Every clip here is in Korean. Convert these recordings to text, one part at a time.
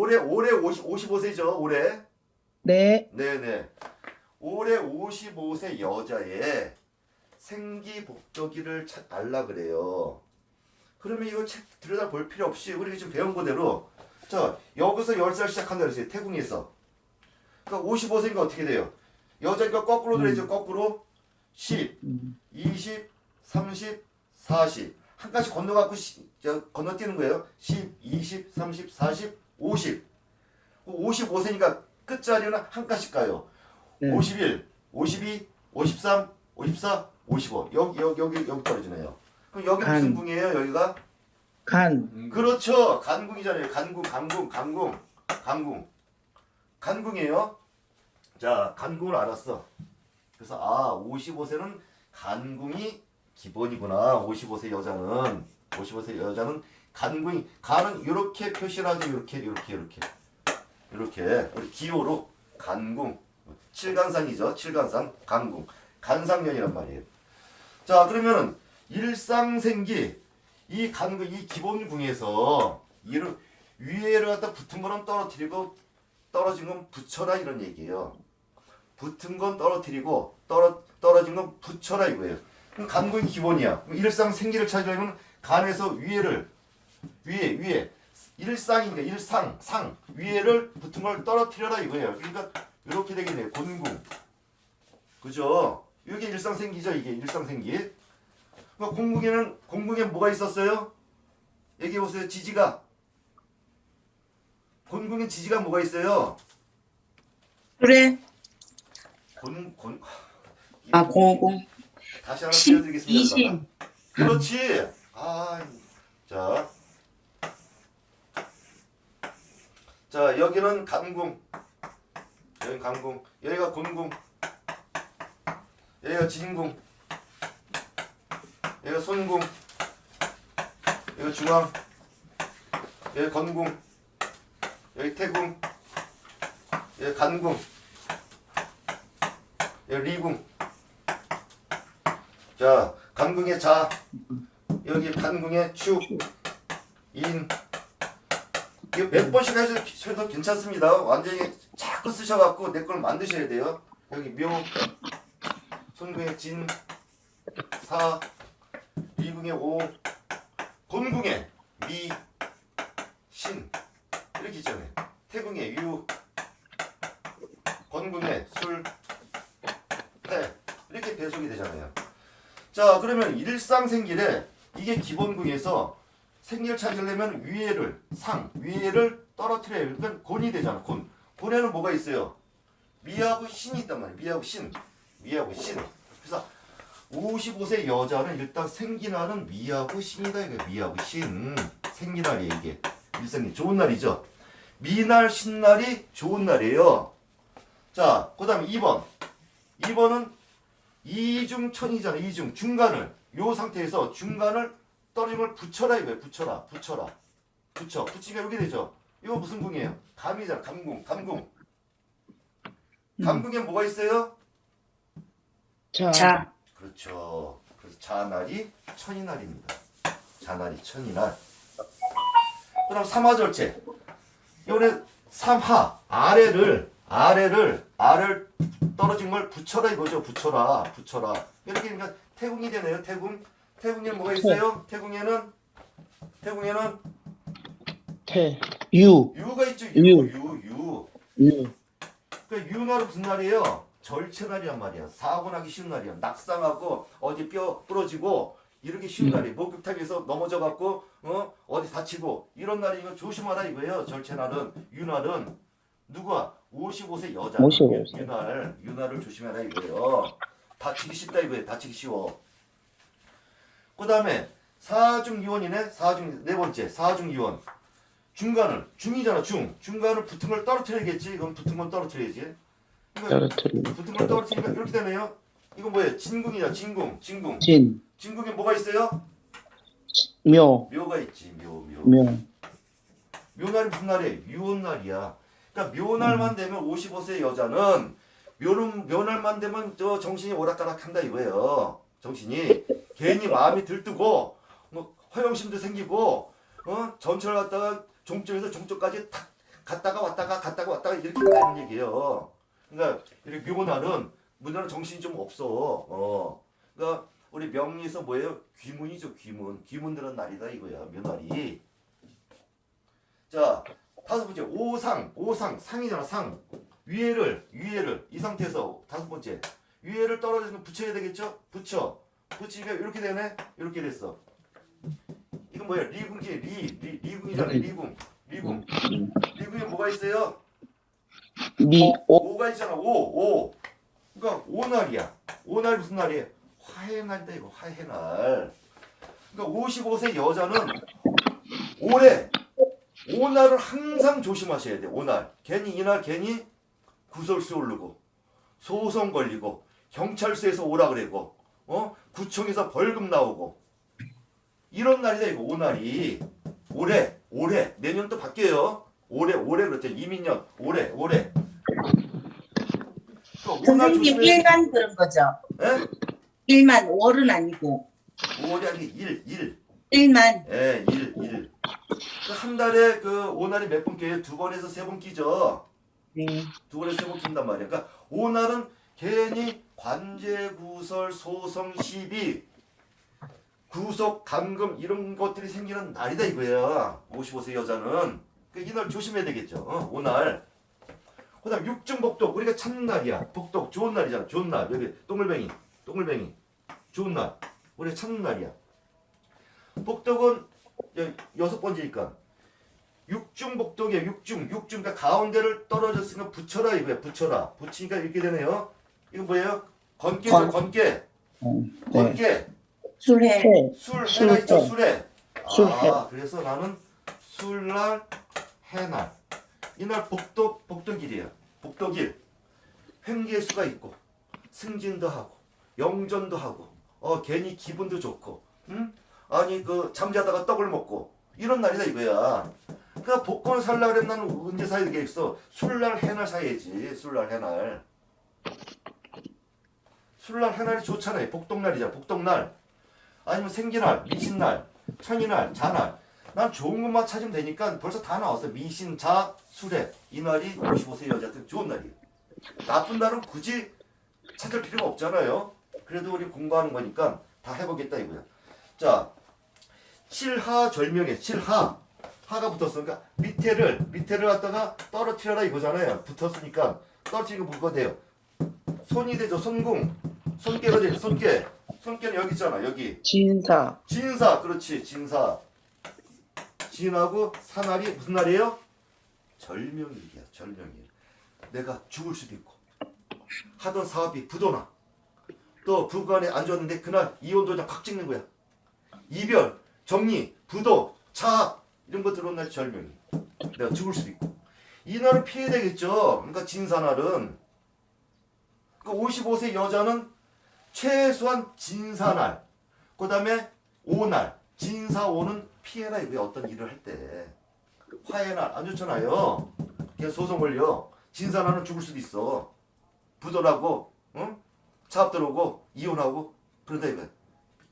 올해 올해 50, 55세죠 올해? 네, 네네. 올해 55세 여자의 생기 복저기를 찾 알라 그래요. 그러면 이거 책 들여다 볼 필요 없이 우리가 지금 배운 그대로 자 여기서 10살 시작한다 그랬어요 태궁에서. 그러니까 55세니까 어떻게 돼요? 여자니까 거꾸로 들어야죠 거꾸로. 10 음, 20, 30, 40. 한 가지 건너갖고 시, 저, 건너뛰는 거예요. 10, 20, 30, 40, 50. 55세니까 끝자리는 한 가지씩 가요. 네. 51, 52, 53, 54, 55. 여기, 여기, 여기, 여기 떨어지네요. 그럼 여기 무슨 간. 궁이에요? 여기가? 간, 그렇죠. 간궁이잖아요. 간궁, 간궁, 간궁, 간궁. 간궁이에요. 자, 간궁을 알았어. 그래서 아, 55세는 간궁이 기본이구나. 55세 여자는 55세 여자는 간궁이 간은 이렇게 표시를 하죠. 이렇게 이렇게 이렇게 이렇게 기호로 간궁 칠간산이죠. 칠간산 간궁 간상년이란 말이에요. 자, 그러면은 일상생기 이 간궁 이 기본궁에서 이를 위에를 갖다 붙은 거는 떨어뜨리고 떨어진 건 붙여라 이런 얘기예요. 붙은 건 떨어뜨리고 떨어 떨어진 건 붙여라 이거예요. 그럼 간궁이 기본이야. 그럼 일상 생기를 찾으려면 간에서 위에를 위에 위에 일상이니까 일상 상 위에를 붙은 걸 떨어뜨려라 이거예요. 그러니까 이렇게 되겠네요. 곤궁. 그죠? 이게 일상 생기죠. 이게 일상 생기. 그러니까 공궁에는 공궁에 뭐가 있었어요? 얘기해 보세요. 지지가 곤궁에 지지가 뭐가 있어요? 그래. 곤, 곤. 아, 공공. 다시 하나 신, 띄워드리겠습니다. 이신. 그렇지. 아, 자, 자 여기는 간궁, 여기 간궁, 여기가 곤궁, 여기가 진궁, 여기가 손궁, 여기 중앙, 여기 건궁, 여기 태궁, 여기 간궁, 여기 리궁. 자, 간궁의 자, 여기 간궁의 축, 인. 이거 몇 번씩 하셔도 괜찮습니다. 완전히 자꾸 쓰셔갖고 내 걸 만드셔야 돼요. 여기 묘, 손궁의 진, 사, 리궁의 오, 곤궁의 미, 신. 이렇게 있잖아요. 태궁의 유, 건궁의 술, 태. 이렇게 배속이 되잖아요. 자 그러면 일상생길에 이게 기본궁에서 생기를 찾으려면 위에를 상 위에를 떨어뜨려야 그러니까 곤이 되잖아 곤. 곤에는 뭐가 있어요? 미하고 신이 있단 말이에요 미하고 신. 미하고 신. 그래서 55세 여자는 일단 생기날은 미하고 신이다 이거 미하고 신. 생기날이에요 이게. 일생이 좋은 날이죠. 미날 신날이 좋은 날이에요. 자 그 다음에 2번. 2번은 이중천이잖아 이중. 중간을. 요 상태에서 중간을 떨어진 걸 붙여라 이거예요. 붙여라. 붙여라. 붙여. 붙이니까 여기 되죠. 이거 무슨 궁이에요? 감이잖아. 감궁. 감궁. 감궁에 뭐가 있어요? 자, 자. 그렇죠. 그래서 자날이 천이날입니다. 자날이 천이날. 그 다음 삼하절체 이번에 삼하 아래를 아래를 아래를 떨어진 걸 붙여라 이거죠. 붙여라. 붙여라. 이렇게 그러니까 태궁이 되네요. 태궁 태궁에 뭐가 있어요? 태궁에는? 태궁에는? 태, 유, 유가 있죠. 유. 유 유유. 유, 그러니까 유날은 무슨 날이에요? 절체날이란 말이야. 사고 나기 쉬운 날이야. 낙상하고 어디 뼈 부러지고 이렇게 쉬운 음. 날이 목욕탕에서 넘어져 갖고 어? 어디 다치고. 이런 날이 이거 조심하라 이거예요 절체날은. 유날은. 누가? 55세 여자. 55 세. 유날. 유날을 조심해라 이거예요. 다치기 쉽다 이거예요. 다치기 쉬워 그 다음에 사중유원이네 사중 네 번째 사중유원. 중간을 중이잖아 중. 중간을 붙은 걸 떨어뜨려야겠지. 그럼 붙은 건 떨어뜨려야지. 이거 떨어뜨리, 붙은 걸 떨어뜨리니까 이렇게 되네요. 이거 뭐예요? 진궁이야 진궁 진궁. 진, 진궁에 뭐가 있어요? 묘, 묘가 있지 묘 묘. 묘, 묘날이 무슨 날이에요? 유언날이야. 그러니까 묘날만 되면 55세 여자는 묘는 묘날만 되면 저 정신이 오락가락한다 이거예요 정신이 괜히 마음이 들뜨고 뭐 허영심도 생기고 어 전철 갔다가 종점에서 종점까지 탁 갔다가 왔다가 갔다가 왔다가 이렇게 된다는 얘기예요. 그러니까 이렇게 묘날은 문제는 정신이 좀 없어. 어. 그러니까 우리 명리에서 뭐예요? 귀문이죠, 귀문. 귀문들은 날이다 이거야, 묘날이. 자, 다섯 번째 오상, 오상, 상이잖아, 상. 위에를, 위에를 이 상태에서 다섯 번째 위에를 떨어지면 붙여야 되겠죠? 붙여. 붙이니까 이렇게 되네. 이렇게 됐어. 이건 뭐야? 리궁이 리, 리, 리궁이잖아. 리궁, 리궁. 리궁에 뭐가 있어요? 미, 오, 오가 있잖아. 오, 오. 그러니까 오날이야. 오날 무슨 날이에요? 화해날이다 이거 화해날. 그러니까 55세 여자는 올해 오날을 항상 조심하셔야 돼. 오날. 괜히 이날 괜히 구설수 오르고 소송 걸리고 경찰서에서 오라 그래고 어 구청에서 벌금 나오고 이런 날이다 이거 오날이 올해 올해 내년 또 바뀌어요. 올해 올해 그렇죠 이민년 올해 올해 선생님. 일만 그런 거죠. 예? 일만 월은 아니고 올해 아니 일 일. 일만 예, 일, 일. 그한 달에 그 오날이 몇 번 끼어요? 두 번에서 세 번 끼죠. 네. 두 번에서 세 번 낀단 말이야. 그러니까 오날은 괜히 관제, 구설, 소송, 시비, 구속, 감금 이런 것들이 생기는 날이다 이거야. 55세 여자는. 그 이날 조심해야 되겠죠. 어? 오날. 그 다음 육중복독 우리가 찾는 날이야. 복독 좋은 날이잖아. 좋은 날. 여기 동글뱅이, 동글뱅이 좋은 날. 우리가 찾는 날이야. 복독은 여- 여섯 번째니까 육중복독이야. 육중, 육중 그러니까 가운데를 떨어졌으니까 붙여라 이거야. 붙여라. 붙이니까 이렇게 되네요. 이거 뭐예요? 건깨죠. 건- 건깨. 네. 건깨. 술해 해, 술 술해. 해나 있죠. 술에. 술해. 아, 그래서 나는 술날 해날. 이날 복독 복독일이야. 복독일. 횡계수가 있고 승진도 하고 영전도 하고 어 괜히 기분도 좋고 응? 아니 그 잠자다가 떡을 먹고 이런 날이다 이거야. 그러니까 복권 살라 그랬 나는 언제 사야 되겠어? 술날 해날 사야지. 술날 해날. 술날 해날이 좋잖아요. 복덕날이잖아. 복덕날. 아니면 생기날, 미신날, 천이날, 자날. 난 좋은 것만 찾으면 되니까 벌써 다 나왔어. 미신, 자, 수레. 이 날이 55세 여자한테 좋은 날이에요. 나쁜 날은 굳이 찾을 필요가 없잖아요. 그래도 우리 공부하는 거니까 다 해보겠다 이거야. 자, 칠하 절명에 칠하 하가 붙었어. 그러니까 밑에를 밑에를 갖다가 떨어뜨려라 이거잖아요. 붙었으니까 떨어뜨리고 돼요? 손이 되죠. 손궁, 손깨가 되죠. 손깨. 손깨는 여기 있잖아. 여기. 진사, 진사 그렇지 진사 진하고 사날이 무슨 날이에요? 절명일이야 절명일 내가 죽을 수도 있고 하던 사업이 부도나 또 부관에 안 좋았는데 그날 이혼 도장 팍 찍는 거야 이별 정리 부도 차악 이런 거 들어온 날이 절명이 내가 죽을 수도 있고 이 날은 피해야 되겠죠 그러니까 진사 날은 그 55세 여자는 최소한 진사날 그 다음에 오날. 진사오는 피해라 이거야 어떤 일을 할 때. 화해날 안 좋잖아요. 그냥 소송 걸려. 진사날은 죽을 수도 있어. 부도나고 응? 차압 들어오고 이혼하고 그러다 이거야.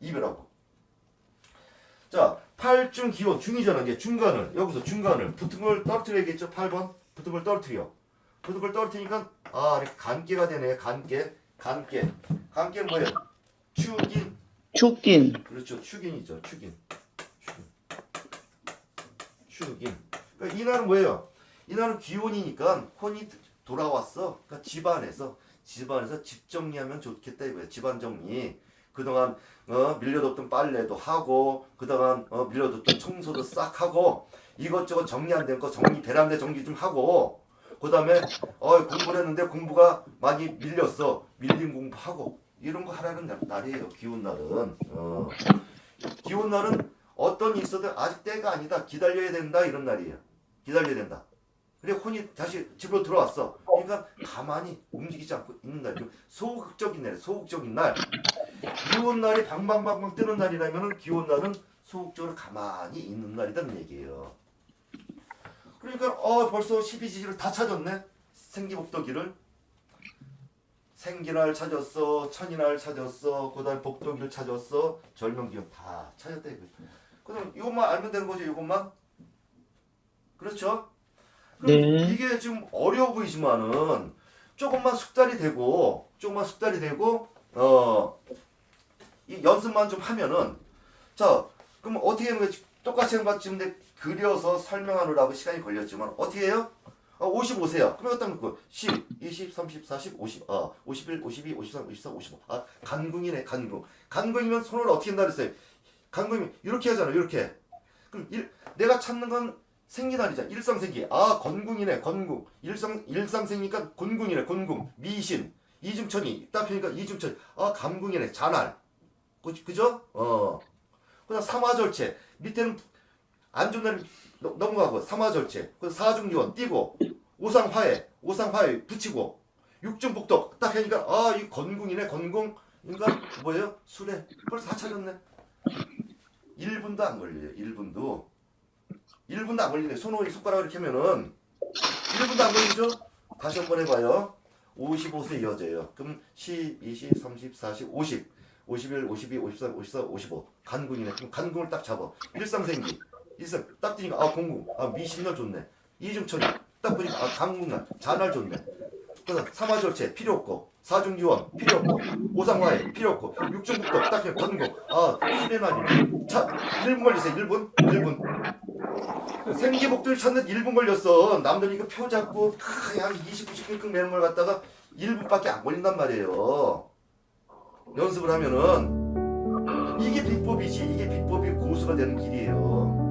이별하고. 자 팔중 기원 중이잖아 이제 중간을. 여기서 중간을. 붙은 걸 떨어뜨려야겠죠? 8번? 붙은 걸 떨어뜨려. 붙은 걸 떨어뜨리니까 아 간깨가 되네 간깨 간깨 간깨는 뭐예요 축인 축긴, 그렇죠. 축인이죠. 축인. 축인. 축인. 그러니까 이날은 뭐예요? 이날은 기혼이니까 혼이 돌아왔어. 그러니까 집안에서 집안에서 집 정리하면 좋겠다 이거야. 집안 정리. 그동안 어, 밀려뒀던 빨래도 하고 그동안 어, 밀려뒀던 청소도 싹 하고 이것저것 정리 안 된 거 정리 베란다 정리 좀 하고 그 다음에 어, 공부를 했는데 공부가 많이 밀렸어. 밀린 공부하고 이런 거 하라는 날- 날이에요. 기운 날은. 어. 기운 날은 어떤 있어도 아직 때가 아니다. 기다려야 된다 이런 날이에요. 기다려야 된다. 그래 혼이 다시 집으로 들어왔어. 그러니까 가만히 움직이지 않고 있는 날. 좀 소극적인 날, 소극적인 날. 기온 날이 방방방방 뜨는 날이라면 기온 날은 소극적으로 가만히 있는 날이라는 얘기예요. 그러니까 어 벌써 12지지를 다 찾았네. 생기복덕기를. 생기날 찾았어, 천이날 찾았어, 그다음 복덕기를 찾았어, 절명기를 다 찾았다 이거. 그럼 이것만 알면 되는 거죠, 이것만. 그렇죠? 네. 이게 지금 어려워 보이지만은 조금만 숙달이 되고 조금만 숙달이 되고 어이 연습만 좀 하면은 자 그럼 어떻게 하는 거지? 똑같이 하는 것 같은데 그려서 설명하느라고 시간이 걸렸지만 어떻게 해요? 아, 55세야. 그럼 어떤 거? 10, 20, 30, 40, 50, 아, 51, 52, 53, 54, 55. 아, 간궁이네, 간궁. 간궁이면 손을 어떻게 한다 그랬어요? 간궁이면 이렇게 하잖아, 이렇게. 그럼 일, 내가 찾는 건 생리날이잖아. 일상생기. 아, 건궁이네, 건궁. 일상, 일상생니까 곤궁이네, 곤궁. 미신. 이중천이. 딱 펴니까 이중천. 아, 감궁이네, 잔알. 그, 그죠? 어. 그 다음 삼화절체. 밑에는 안 좋은 넘어가고 삼화절체. 그 사중유원 띄고 오상화해. 오상화해 붙이고 육중복덕 딱 하니까 아, 이 건궁이네, 건궁. 그러니까 뭐예요? 술에. 벌써 다 찾았네. 1분도 안 걸려요. 1분도. 1분도 안 걸리네. 손을 손가락 이렇게 하면은 1분도 안 걸리죠? 다시 한번 해봐요. 55세 여자예요. 그럼 10, 20, 30, 40, 50. 51, 52, 53, 54, 55. 간궁이네. 그럼 간궁을 딱 잡아. 일상생기. 일상 딱 뜨니까 아 공궁. 아 미신날 좋네. 이중천이. 딱 보니까 아 강궁날. 잔날 좋네. 그래서 삼화절체 필요 없고 사중기원 필요 없고 오상화해 필요 없고 육중국도 딱 그냥 건궁. 아 수레날이네. 자 1분 걸리세요. 1분. 1분. 생기복들 찾는 1분 걸렸어. 남들이 이거 표 잡고 그냥 20, 90분 끙 매는 걸 갖다가 1분밖에 안 걸린단 말이에요. 연습을 하면은 이게 비법이지 이게 비법이 고수가 되는 길이에요.